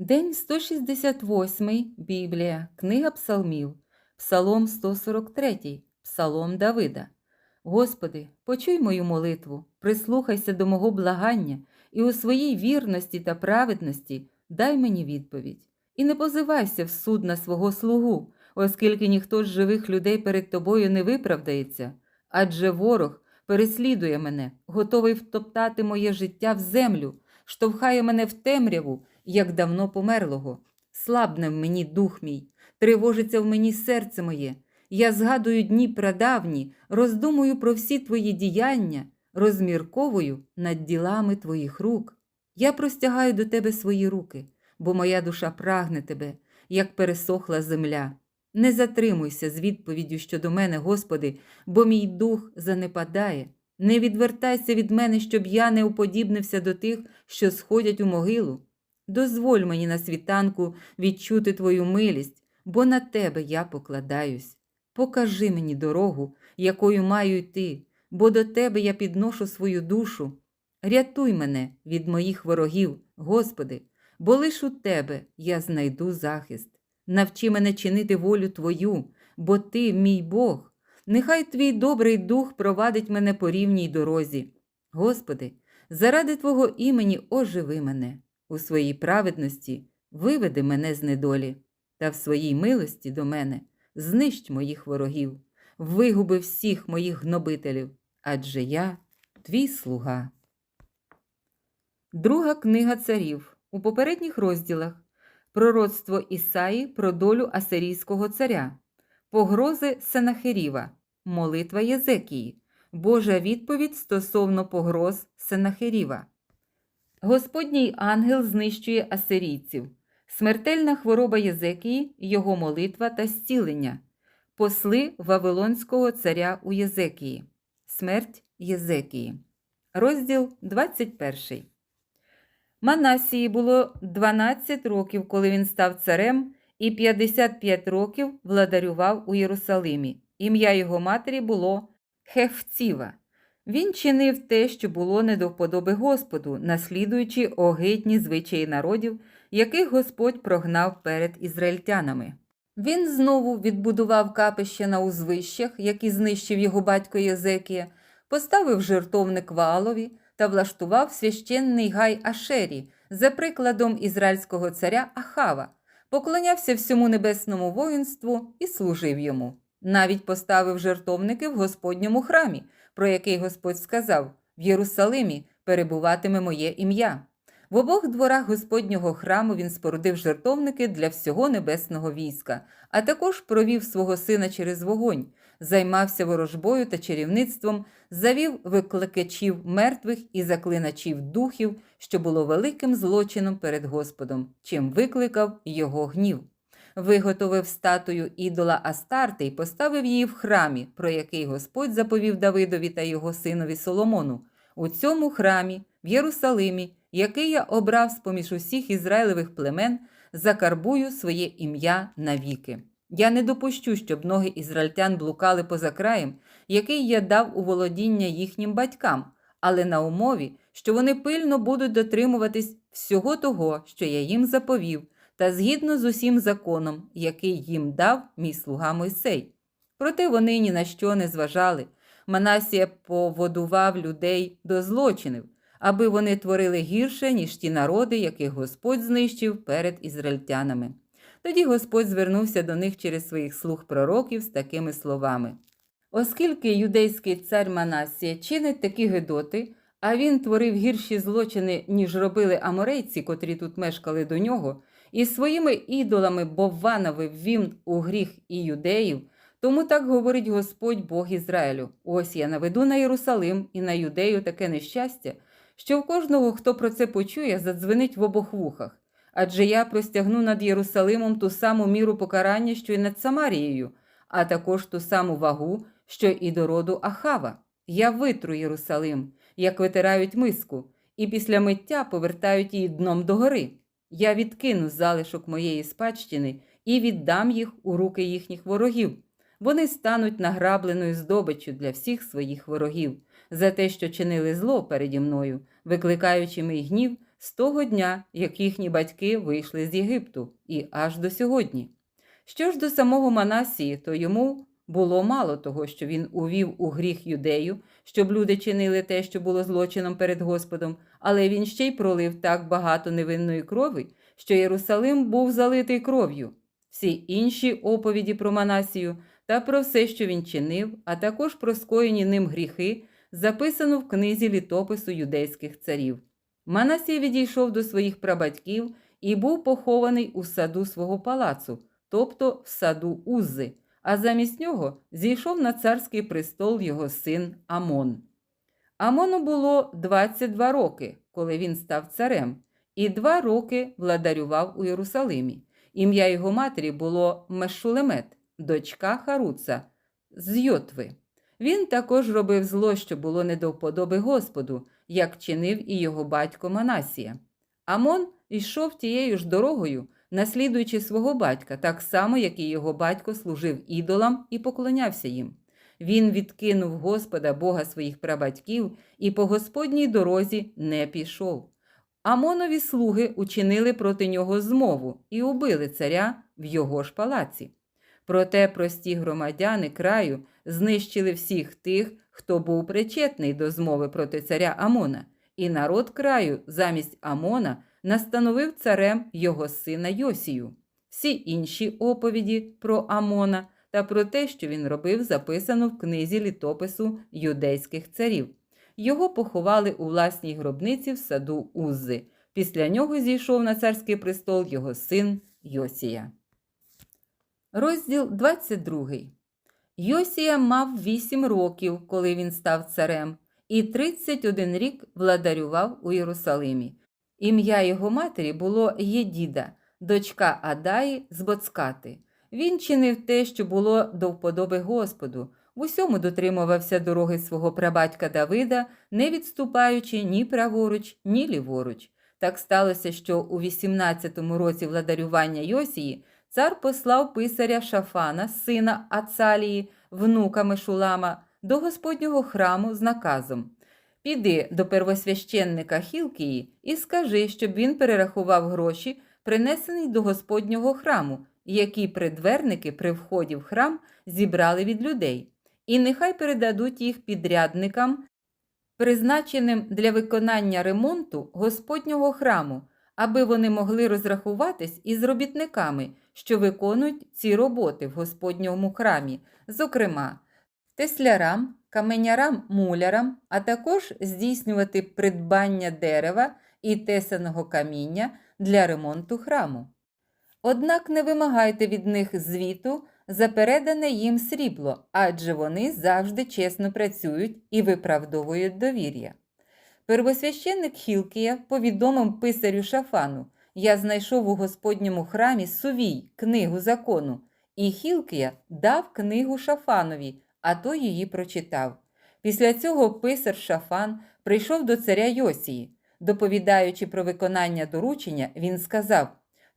День 168, Біблія, Книга Псалмів, Псалом 143, Псалом Давида. Господи, почуй мою молитву, прислухайся до мого благання і у своїй вірності та праведності дай мені відповідь. І не позивайся в суд на свого слугу, оскільки ніхто з живих людей перед тобою не виправдається, адже ворог переслідує мене, готовий втоптати моє життя в землю, штовхає мене в темряву, як давно померлого. Слабне в мені дух мій, тривожиться в мені серце моє. Я згадую дні прадавні, роздумую про всі твої діяння, розмірковую над ділами твоїх рук. Я простягаю до тебе свої руки, бо моя душа прагне тебе, як пересохла земля. Не затримуйся з відповіддю щодо мене, Господи, бо мій дух занепадає. Не відвертайся від мене, щоб я не уподібнився до тих, що сходять у могилу. Дозволь мені на світанку відчути твою милість, бо на тебе я покладаюсь. Покажи мені дорогу, якою маю йти, бо до тебе я підношу свою душу. Рятуй мене від моїх ворогів, Господи, бо лиш у тебе я знайду захист. Навчи мене чинити волю Твою, бо Ти мій Бог. Нехай твій добрий дух провадить мене по рівній дорозі. Господи, заради Твого імені оживи мене, у своїй праведності виведи мене з недолі, та в своїй милості до мене знищ моїх ворогів, вигуби всіх моїх гнобителів, адже я твій слуга. Друга книга царів у попередніх розділах Пророцтво Ісаї про долю Асирійського царя, погрози Сенахеріва, молитва Єзекії, Божа відповідь стосовно погроз Сенахеріва. Господній ангел знищує асирійців, смертельна хвороба Єзекії, його молитва та зцілення, посли Вавилонського царя у Єзекії, смерть Єзекії. Розділ 21. Манасії було 12 років, коли він став царем, і 55 років владарював у Єрусалимі. Ім'я його матері було Хефціва. Він чинив те, що було не до вподоби Господу, наслідуючи огидні звичаї народів, яких Господь прогнав перед ізраїльтянами. Він знову відбудував капище на узвищах, які знищив його батько Єзекія, поставив жертовник Ваалові та влаштував священний гай Ашері за прикладом ізраїльського царя Ахава, поклонявся всьому небесному воїнству і служив йому. Навіть поставив жертовники в Господньому храмі, про який Господь сказав: в Єрусалимі перебуватиме моє ім'я. В обох дворах Господнього храму він спорудив жертовники для всього небесного війська, а також провів свого сина через вогонь, займався ворожбою та чарівництвом, завів викликачів мертвих і заклиначів духів, що було великим злочином перед Господом, чим викликав його гнів. Виготовив статую ідола Астарти і поставив її в храмі, про який Господь заповів Давидові та його синові Соломону. У цьому храмі, в Єрусалимі, який я обрав з поміж усіх ізраїлевих племен, закарбую своє ім'я навіки. Я не допущу, щоб ноги ізраїльтян блукали поза краєм, який я дав у володіння їхнім батькам, але на умові, що вони пильно будуть дотримуватись всього того, що я їм заповів, та згідно з усім законом, який їм дав мій слуга Мойсей. Проте вони ні на що не зважали. Манасія поводував людей до злочинів, аби вони творили гірше, ніж ті народи, яких Господь знищив перед ізраїльтянами. Тоді Господь звернувся до них через своїх слуг пророків з такими словами: Оскільки юдейський цар Манасія чинить такі гидоти, а він творив гірші злочини, ніж робили аморейці, котрі тут мешкали до нього, і своїми ідолами Бовванови ввів у гріх і юдеїв, тому так говорить Господь Бог Ізраїлю: ось я наведу на Єрусалим і на юдею таке нещастя, що в кожного, хто про це почує, задзвенить в обох вухах. Адже я простягну над Єрусалимом ту саму міру покарання, що й над Самарією, а також ту саму вагу, що і до роду Ахава. Я витру Єрусалим, як витирають миску, і після миття повертають її дном догори. Я відкину залишок моєї спадщини і віддам їх у руки їхніх ворогів. Вони стануть награбленою здобиччю для всіх своїх ворогів за те, що чинили зло переді мною, викликаючи мій гнів з того дня, як їхні батьки вийшли з Єгипту, і аж до сьогодні. Що ж до самого Манасії, то йому було мало того, що він увів у гріх юдею, щоб люди чинили те, що було злочином перед Господом, але він ще й пролив так багато невинної крові, що Єрусалим був залитий кров'ю. Всі інші оповіді про Манасію та про все, що він чинив, а також про скоєні ним гріхи, записано в книзі літопису юдейських царів. Манасій відійшов до своїх прабатьків і був похований у саду свого палацу, тобто в саду Уззи, а замість нього зійшов на царський престол його син Амон. Амону було 22 роки, коли він став царем, і два роки владарював у Єрусалимі. Ім'я його матері було Мешулемет, дочка Харуца з Йотви. Він також робив зло, що було не до вподоби Господу, як чинив і його батько Манасія. Амон йшов тією ж дорогою, наслідуючи свого батька, так само, як і його батько служив ідолам і поклонявся їм. Він відкинув Господа Бога своїх прабатьків і по Господній дорозі не пішов. Амонові слуги учинили проти нього змову і убили царя в його ж палаці. Проте прості громадяни краю знищили всіх тих, хто був причетний до змови проти царя Амона, і народ краю замість Амона настановив царем його сина Йосію. Всі інші оповіді про Амона та про те, що він робив, записано в книзі літопису юдейських царів. Його поховали у власній гробниці в саду Уззи. Після нього зійшов на царський престол його син Йосія. Розділ 22. Йосія мав 8 років, коли він став царем, і 31 рік владарював у Єрусалимі. Ім'я його матері було Єдіда, дочка Адаї з Боцкати. Він чинив те, що було до вподоби Господу, в усьому дотримувався дороги свого прабатька Давида, не відступаючи ні праворуч, ні ліворуч. Так сталося, що у 18-му році владарювання Йосії цар послав писаря Шафана, сина Ацалії, внука Мешулама, до Господнього храму з наказом. Піди до первосвященника Хілкії і скажи, щоб він перерахував гроші, принесені до Господнього храму, які предверники при вході в храм зібрали від людей, і нехай передадуть їх підрядникам, призначеним для виконання ремонту Господнього храму, аби вони могли розрахуватись із робітниками, що виконують ці роботи в Господньому храмі, зокрема, теслярам, каменярам, мулярам, а також здійснювати придбання дерева і тесаного каміння для ремонту храму. Однак не вимагайте від них звіту за передане їм срібло, адже вони завжди чесно працюють і виправдовують довір'я. Первосвященник Хілкія повідомив писарю Шафану: Я знайшов у Господньому храмі сувій, книгу закону, і Хілкія дав книгу Шафанові, а той її прочитав. Після цього писар Шафан прийшов до царя Йосії. Доповідаючи про виконання доручення, він сказав: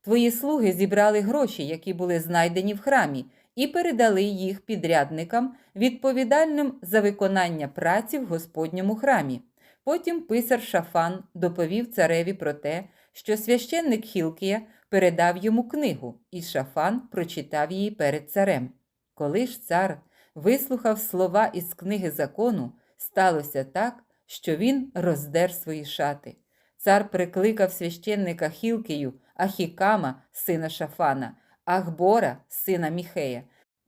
Твої слуги зібрали гроші, які були знайдені в храмі, і передали їх підрядникам, відповідальним за виконання праці в Господньому храмі. Потім писар Шафан доповів цареві про те, що священник Хілкія передав йому книгу, і Шафан прочитав її перед царем. Коли ж цар вислухав слова із книги закону, сталося так, що він роздер свої шати. Цар прикликав священника Хілкію, Ахікама, сина Шафана, Ахбора, сина Міхея,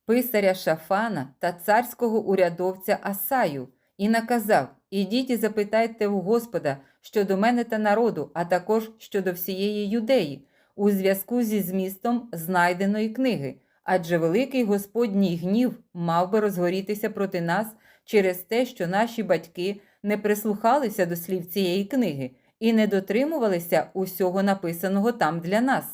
писаря Шафана та царського урядовця Асаю, і наказав: Ідіть і запитайте у Господа щодо мене та народу, а також щодо всієї юдеї, у зв'язку зі змістом знайденої книги, адже великий Господній гнів мав би розгорітися проти нас через те, що наші батьки не прислухалися до слів цієї книги і не дотримувалися усього написаного там для нас.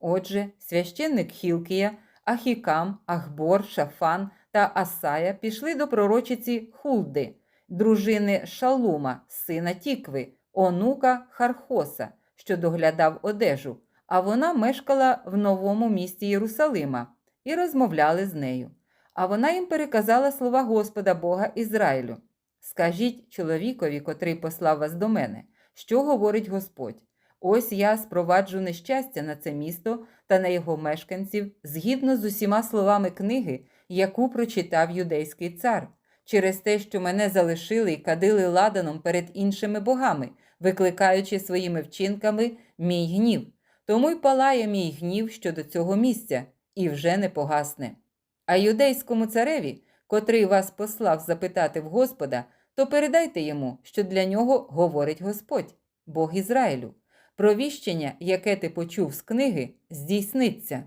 Отже, священник Хілкія, Ахікам, Ахбор, Шафан та Асая пішли до пророчиці Хулди, дружини Шалума, сина Тікви, онука Хархоса, що доглядав одежу, а вона мешкала в новому місті Єрусалима, і розмовляли з нею. А вона їм переказала слова Господа Бога Ізраїлю. Скажіть чоловікові, котрий послав вас до мене, що говорить Господь. Ось я спроваджу нещастя на це місто та на його мешканців згідно з усіма словами книги, яку прочитав юдейський цар, через те, що мене залишили і кадили ладаном перед іншими богами, викликаючи своїми вчинками мій гнів. Тому й палає мій гнів щодо цього місця, і вже не погасне. А юдейському цареві, котрий вас послав запитати в Господа, то передайте йому, що для нього говорить Господь, Бог Ізраїлю. Провіщення, яке ти почув з книги, здійсниться.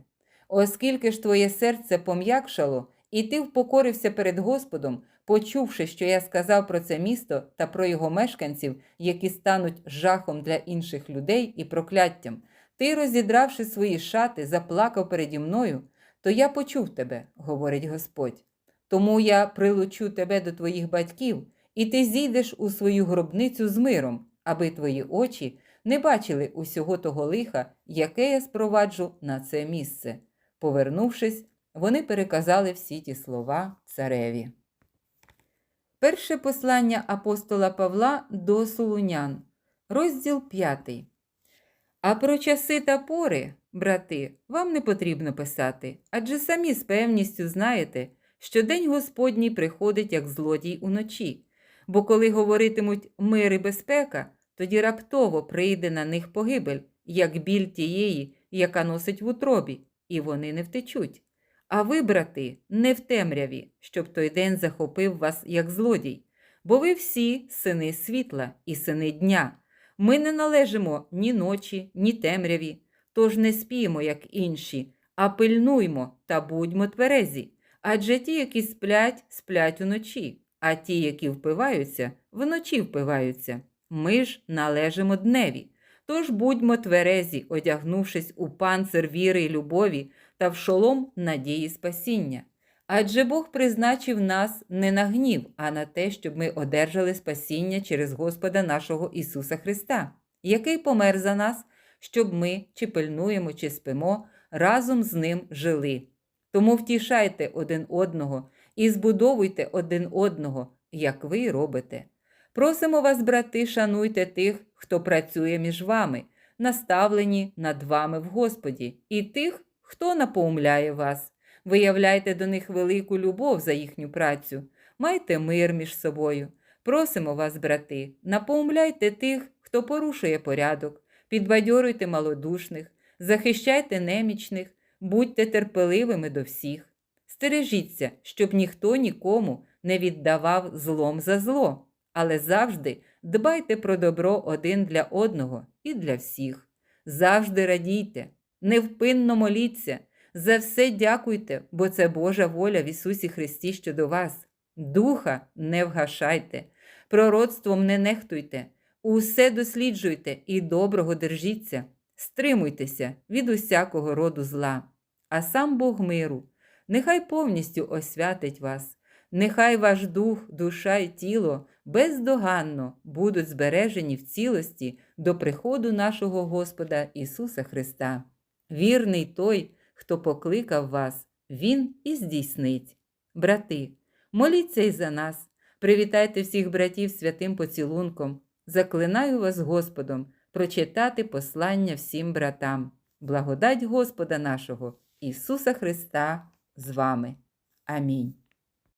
Оскільки ж твоє серце пом'якшало, і ти впокорився перед Господом, почувши, що я сказав про це місто та про його мешканців, які стануть жахом для інших людей і прокляттям, ти, розідравши свої шати, заплакав переді мною, то я почув тебе, говорить Господь. Тому я прилучу тебе до твоїх батьків, і ти зійдеш у свою гробницю з миром, аби твої очі не бачили усього того лиха, яке я спроваджу на це місце. Повернувшись, вони переказали всі ті слова цареві. Перше послання апостола Павла до Солунян, розділ 5. А про часи та пори, брати, вам не потрібно писати, адже самі з певністю знаєте, що день Господній приходить як злодій уночі. Бо коли говоритимуть мир і безпека, тоді раптово прийде на них погибель, як біль тієї, яка носить в утробі, і вони не втечуть. А ви, брати, не в темряві, щоб той день захопив вас як злодій, бо ви всі сини світла і сини дня. Ми не належимо ні ночі, ні темряві, тож не спіємо, як інші, а пильнуймо та будьмо тверезі. Адже ті, які сплять, сплять уночі, а ті, які впиваються, вночі впиваються. Ми ж належимо дневі. Тож будьмо тверезі, одягнувшись у панцир віри й любові та в шолом надії спасіння. Адже Бог призначив нас не на гнів, а на те, щоб ми одержали спасіння через Господа нашого Ісуса Христа, який помер за нас, щоб ми, чи пильнуємо, чи спимо, разом з Ним жили. Тому втішайте один одного і збудовуйте один одного, як ви робите. Просимо вас, брати, шануйте тих, хто працює між вами, наставлені над вами в Господі, і тих, хто напоумляє вас. Виявляйте до них велику любов за їхню працю, майте мир між собою. Просимо вас, брати, напоумляйте тих, хто порушує порядок, підбадьорюйте малодушних, захищайте немічних, будьте терпеливими до всіх. Стережіться, щоб ніхто нікому не віддавав злом за зло, але завжди дбайте про добро один для одного і для всіх. Завжди радійте, невпинно моліться. За все дякуйте, бо це Божа воля в Ісусі Христі щодо вас. Духа не вгашайте, пророцтвом не нехтуйте, усе досліджуйте і доброго держіться, стримуйтеся від усякого роду зла. А сам Бог миру, нехай повністю освятить вас, нехай ваш дух, душа і тіло бездоганно будуть збережені в цілості до приходу нашого Господа Ісуса Христа. Вірний той, хто покликав вас, Він і здійснить. Брати, моліться й за нас, привітайте всіх братів святим поцілунком, заклинаю вас Господом прочитати послання всім братам. Благодать Господа нашого, Ісуса Христа з вами. Амінь.